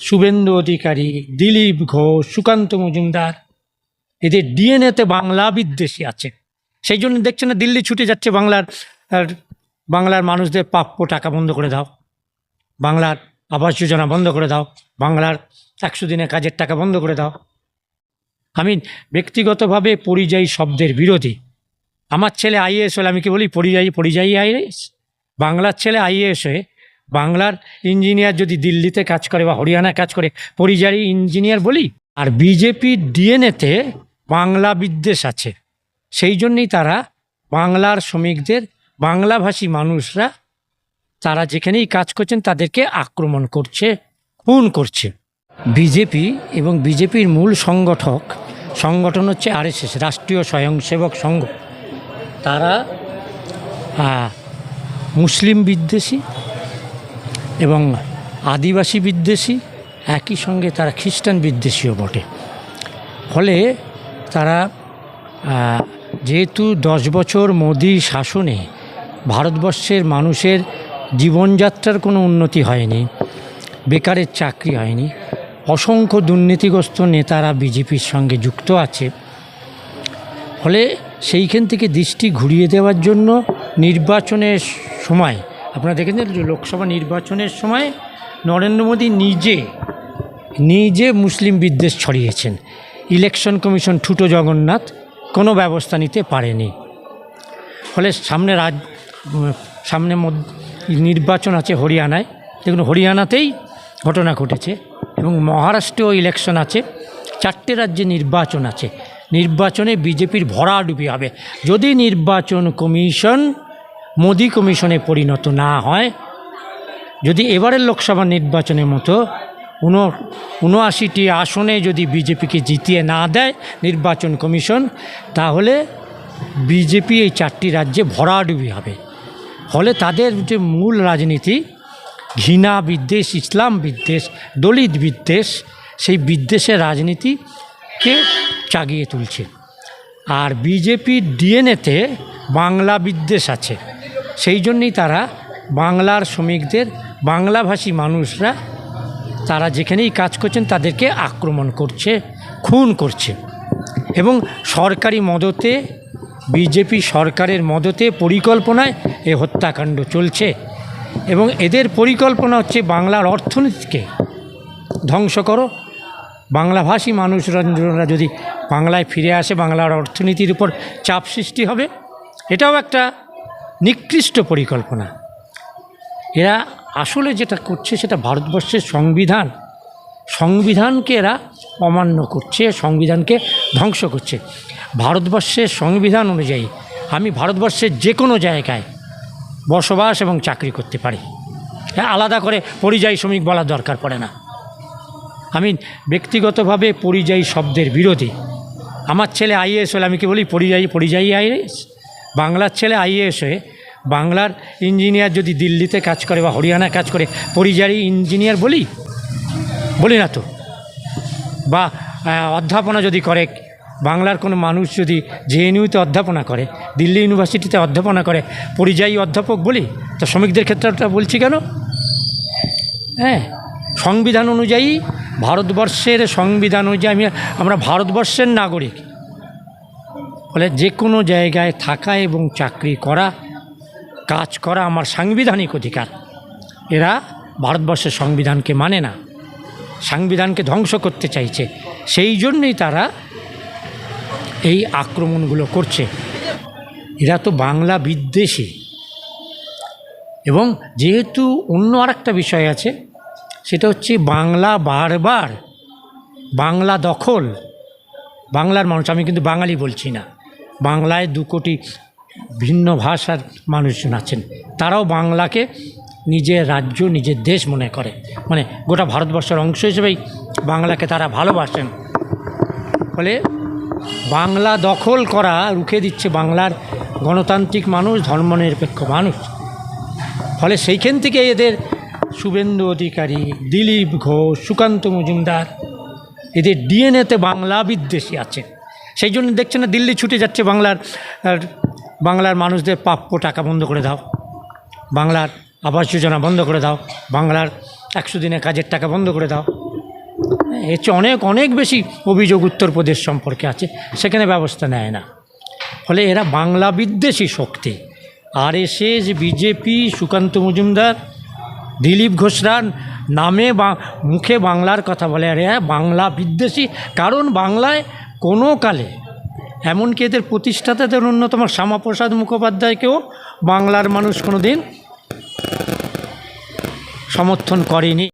শুভেন্দু অধিকারী, দিলীপ ঘোষ, সুকান্ত মজুমদার, এদের ডিএনএতে বাংলা বিদ্বেষী আছে। সেই জন্য দেখছে না দিল্লি ছুটে যাচ্ছে বাংলার বাংলার মানুষদের প্রাপ্য টাকা বন্ধ করে দাও। বাংলার আবাস যোজনা বন্ধ করে দাও। বাংলার একশো দিনের কাজের টাকা বন্ধ করে দাও। আমি ব্যক্তিগতভাবে পরিযায়ী শব্দের বিরোধী। আমার ছেলে আইএএস হলে আমি কি বলি, পরিযায়ী পরিযায়ী আইএএস? বাংলার ছেলে আইএএস হয়ে বাংলার ইঞ্জিনিয়ার যদি দিল্লিতে কাজ করে বা হরিয়ানায় কাজ করে, পরিযায়ী ইঞ্জিনিয়ার বলি, আর বিজেপির ডিএনএতে বাংলা বিদ্বেষ আছে, সেই জন্যই তারা বাংলার শ্রমিকদের, বাংলাভাষী মানুষরা, তারা যেখানেই কাজ করছেন তাদেরকে আক্রমণ করছে, খুন করছে। বিজেপি এবং বিজেপির মূল সংগঠক, সংগঠন হচ্ছে আরএসএস, রাষ্ট্রীয় স্বয়ংসেবক সংঘ। তারা মুসলিম বিদ্বেষী এবং আদিবাসী বিদ্বেষী একই সঙ্গে তারা খ্রিস্টান বিদ্বেষীও বটে। ফলে তারা যেহেতু দশ বছর মোদী শাসনে ভারতবর্ষের মানুষের জীবনযাত্রার কোনো উন্নতি হয়নি, বেকারের চাকরি হয়নি, অসংখ্য দুর্নীতিগ্রস্ত নেতারা বিজেপির সঙ্গে যুক্ত আছে, ফলে সেইখান থেকে দৃষ্টি ঘুরিয়ে দেওয়ার জন্য নির্বাচনের সময় আপনারা দেখেছেন লোকসভা নির্বাচনের সময় নরেন্দ্র মোদী নিজে নিজে মুসলিম বিদ্বেষ ছড়িয়েছেন। ইলেকশন কমিশন ঠুটো জগন্নাথ কোনো ব্যবস্থা নিতে পারেনি। ফলে সামনে রাজ, সামনে নির্বাচন আছে হরিয়ানায়। দেখুন, হরিয়ানাতেই ঘটনা ঘটেছে এবং মহারাষ্ট্রেও ইলেকশন আছে। চারটে রাজ্যে নির্বাচন আছে। নির্বাচনে বিজেপির ভরাডুবি হবে। যদি নির্বাচন কমিশন মোদি কমিশনে পরিণত না হয়, যদি এবারের লোকসভা নির্বাচনের মতো উন, উনআশিটি আসনে যদি বিজেপিকে জিতিয়ে না দেয় নির্বাচন কমিশন, তাহলে বিজেপি এই চারটি রাজ্যে ভরাডুবি হবে। ফলে তাদের যে মূল রাজনীতি, ঘৃণা বিদ্বেষ, ইসলাম বিদ্বেষ, দলিত বিদ্বেষ, সেই বিদ্বেষের রাজনীতিকে চাগিয়ে তুলছে। আর বিজেপির ডিএনএতে বাংলা বিদ্বেষ আছে। সেই জন্যই তারা বাংলার শ্রমিকদের, বাংলাভাষী মানুষরা তারা যেখানেই কাজ করছেন তাদেরকে আক্রমণ করছে, খুন করছে। এবং সরকারি মদতে, বিজেপি সরকারের মদতে পরিকল্পনায় এ হত্যাকাণ্ড চলছে। এবং এদের পরিকল্পনা হচ্ছে বাংলার অর্থনীতিকে ধ্বংস করো। বাংলাভাষী মানুষরা যদি বাংলায় ফিরে আসে, বাংলার অর্থনীতির উপর চাপ সৃষ্টি হবে। এটাও একটা নিকৃষ্ট পরিকল্পনা। এরা আসলে যেটা করছে সেটা ভারতবর্ষের সংবিধান। সংবিধানকে এরা অমান্য করছে সংবিধানকে ধ্বংস করছে। ভারতবর্ষের সংবিধান অনুযায়ী আমি ভারতবর্ষের যে কোনো জায়গায় বসবাস এবং চাকরি করতে পারি। হ্যাঁ, আলাদা করে পরিযায়ী শ্রমিক বলার দরকার পড়ে না। আমি ব্যক্তিগতভাবে পরিযায়ী শব্দের বিরোধী। আমার ছেলে আইএএস হলে আমি কি বলি? পরিযায়ী পরিযায়ী আইএএস? বাংলার ছেলে আইএএস হয়ে বাংলার ইঞ্জিনিয়ার যদি দিল্লিতে কাজ করে বা হরিয়ানায় কাজ করে, পরিযায়ী ইঞ্জিনিয়ার বলি? বলি না তো। বা অধ্যাপনা যদি করে, বাংলার কোনো মানুষ যদি জেএনইউতে অধ্যাপনা করে, দিল্লি ইউনিভার্সিটিতে অধ্যাপনা করে, পরিযায়ী অধ্যাপক বলি? তো শ্রমিকদের ক্ষেত্রে ওটা বলছি কেন? হ্যাঁ সংবিধান অনুযায়ী ভারতবর্ষের সংবিধান অনুযায়ী আমরা ভারতবর্ষের নাগরিক। ফলে যে কোনো জায়গায় থাকা এবং চাকরি করা, কাজ করা আমার সাংবিধানিক অধিকার। এরা ভারতবর্ষের সংবিধানকে মানে না। সংবিধানকে ধ্বংস করতে চাইছে। সেই জন্যই তারা এই আক্রমণগুলো করছে। এরা তো বাংলা বিদ্বেষী। এবং যেহেতু অন্য আরেকটা বিষয় আছে, সেটা হচ্ছে বাংলা বারবার, বাংলা দখল, বাংলার মানুষ, আমি কিন্তু বাঙালি বলছি না। বাংলায় দু কোটি ভিন্ন ভাষার মানুষজন আছেন। তারাও বাংলাকে নিজের রাজ্য, নিজের দেশ মনে করে। মানে গোটা ভারতবর্ষের অংশ হিসেবেই বাংলাকে তারা ভালোবাসেন। ফলে বাংলা দখল করা রুখে দিচ্ছে বাংলার গণতান্ত্রিক মানুষ, ধর্মনিরপেক্ষ মানুষ। ফলে সেইখান থেকে এদের শুভেন্দু অধিকারী, দিলীপ ঘোষ, সুকান্ত মজুমদার, এদের ডিএনএতে বাংলা বিদ্বেষী আছে সেই জন্য দেখছে না, দিল্লি ছুটে যাচ্ছে বাংলার বাংলার মানুষদের প্রাপ্য টাকা বন্ধ করে দাও। বাংলার আবাস যোজনা বন্ধ করে দাও। বাংলার একশো দিনের কাজের টাকা বন্ধ করে দাও। এর চেয়ে অনেক অনেক বেশি অভিযোগ উত্তরপ্রদেশ সম্পর্কে আছে, সেখানে ব্যবস্থা নেয় না। ফলে এরা বাংলা বিদ্বেষী শক্তি। আর এস বিজেপি সুকান্ত মজুমদার, দিলীপ ঘোষরা নামে বা মুখে বাংলার কথা বলে, আরে হ্যাঁ বাংলা বিদ্বেষী। কারণ বাংলায় কোনো কালে এমনকি এদের প্রতিষ্ঠাতাদের অন্যতম শ্যামাপ্রসাদ মুখোপাধ্যায়কেও বাংলার মানুষ কোনো দিন সমর্থন করেনি।